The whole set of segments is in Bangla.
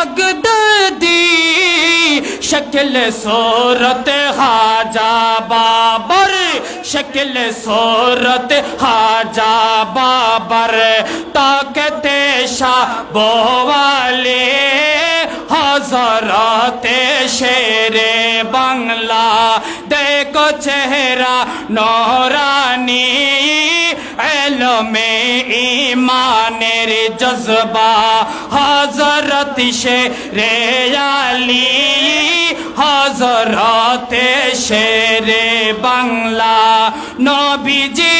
বাগদাদি, শকল সোরত হাজা বাবর, শকল সোরত হাজা বাবর, তাকতে শাহ বোয়ালে হজরতে শেরে বাংলা, দেখো চেহারা নোরানি। এলমে ইমানের জজবা হজরত সে রে আলী হজরতে শেরে বাংলা নবীজির শান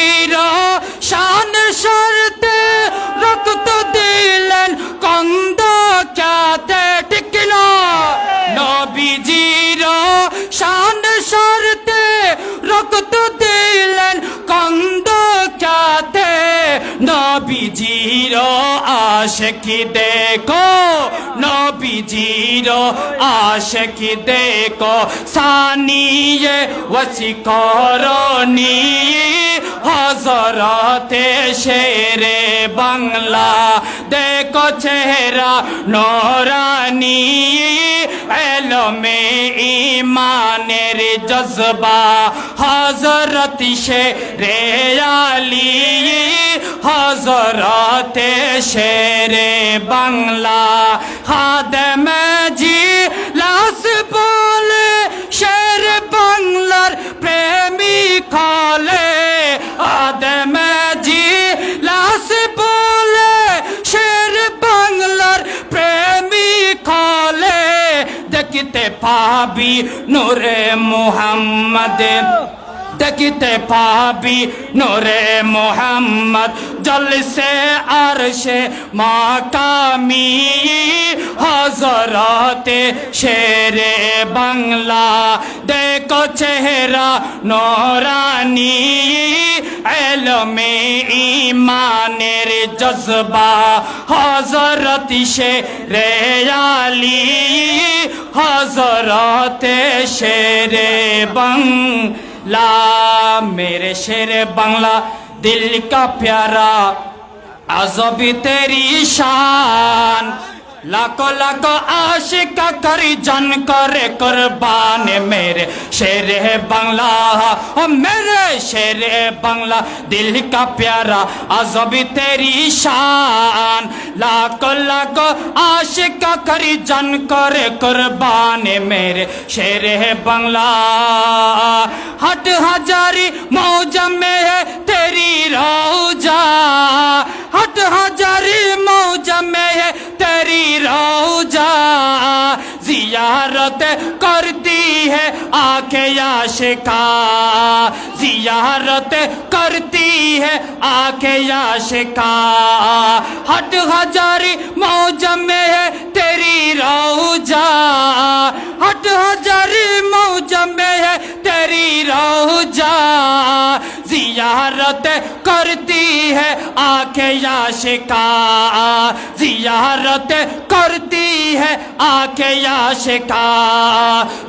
নবীজির আশকি দেখো নবীজির আশকি দেখো সানিয়ে ওসি করনি হজরতে শেরে বাংলা, দেখো চেহারা নোরানি, এলমে ইমানের জজবা। হজরত সে রে আলী হজরতে শেরে বাংলা, খাদম জি পাবি নূরে মুহাম্মদ। দেখতে পাবি নোরে মোহাম্মদ। জলসে আরশে মাকামি হজরতে শেরে বাংলা। দেখো চেহারা নোরানি। এলমে ইমানের জজবা হজরত সে রে আলী হজরত শেরে রে বাংলা, মেরে শেরে বাংলা দিল কা প্যারা, আজবি তে শান। लाखो लाखो आशिका करी जन करे कुर्बान मेरे शेर है बांग्ला ओ मेरे शेर है बांग्ला दिल का प्यारा आजबी तेरी शान लाखो लाखो आशिका करी जन करे कुर्बान मेरे शेर है बांग्ला हट हजारी زیارت کرتی ہے آنکھ عاشقہ، زیارت کرتی ہے آنکھ عاشقہ۔ ہٹ ہزاری موجم میں ہے تیری روجہ۔ ہٹ ہزاری موجم میں ہے تیری روجہ۔ زیارت کرتی करती है आके याशिका जियारत करती है आके याशिका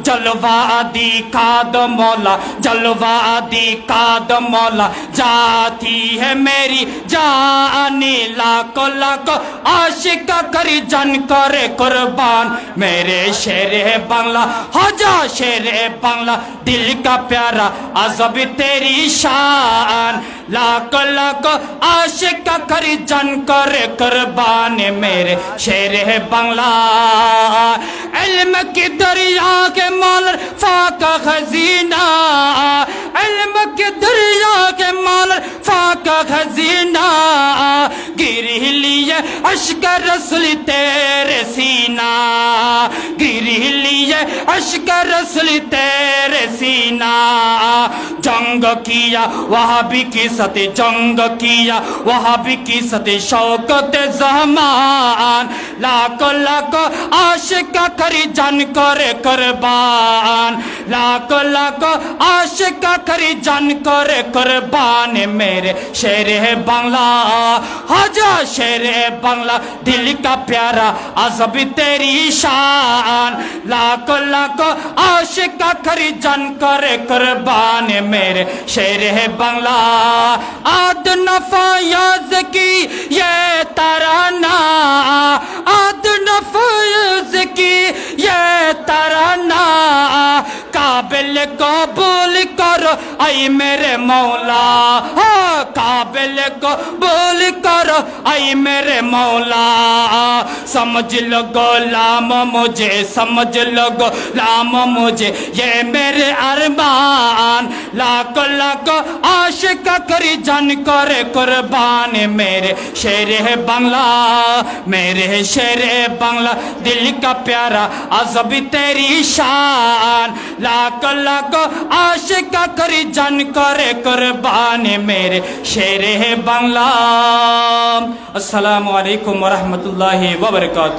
जलवा दिखा दो मौला जलवा दिखा दो मौला जाती है मेरी जानी लाखो लाखो आशिका करी जन करे कुर्बान मेरे शेर है बांग्ला हो जा शेर है बांग्ला दिल का प्यारा अजब तेरी शान لاک لاک عاشق کا جن کر قربان میرے شیر ہے بنگلہ علم کی دریا کے مالر فاقہ خزینہ علم کی دریا کے مالر فاقہ خزینہ گری لیے عشق رسل تیرے سینہ گری لیے عشق رسل تیرے سینا جنگ کیا وہاں بھی کی ستے جنگ کیا وہاں بھی کی ستے شوقت زمان لاکھ لاکھ عاشق کھری جن کرے قربان لاکھ لاکھ عاشق کھری جن کرے قربان میرے شہر شیر بنگلہ حجا ہے بنگلہ دل کا پیارا عزب تیری شان لاکھ لاکھ عاشق کھری جن کر قربان میرے شیر ہے بنگلہ۔ آد نفع یاز کی یہ ترانہ۔ آد نفع یاز کی یہ ترانہ۔ قابل قبول کرو، اے میرے مولا۔ قابل کو بول کر۔ آئی میرے مولا، سمجھ لگو لام مجھے، سمجھ لگو لام مجھے۔ یہ میرے عربان لاکھ لاکھ عاشق کری جن کر قربان۔ میرے شیر بنگلہ، میرے شیر بنگلہ۔ دل کا پیارا عزب تیری شان۔ لاکھ لاکھ عاشق کری جن کر قربان۔ میرے শের বাংলা। আসসালামু আলাইকুম রহমতুল্লাহ ববরকাত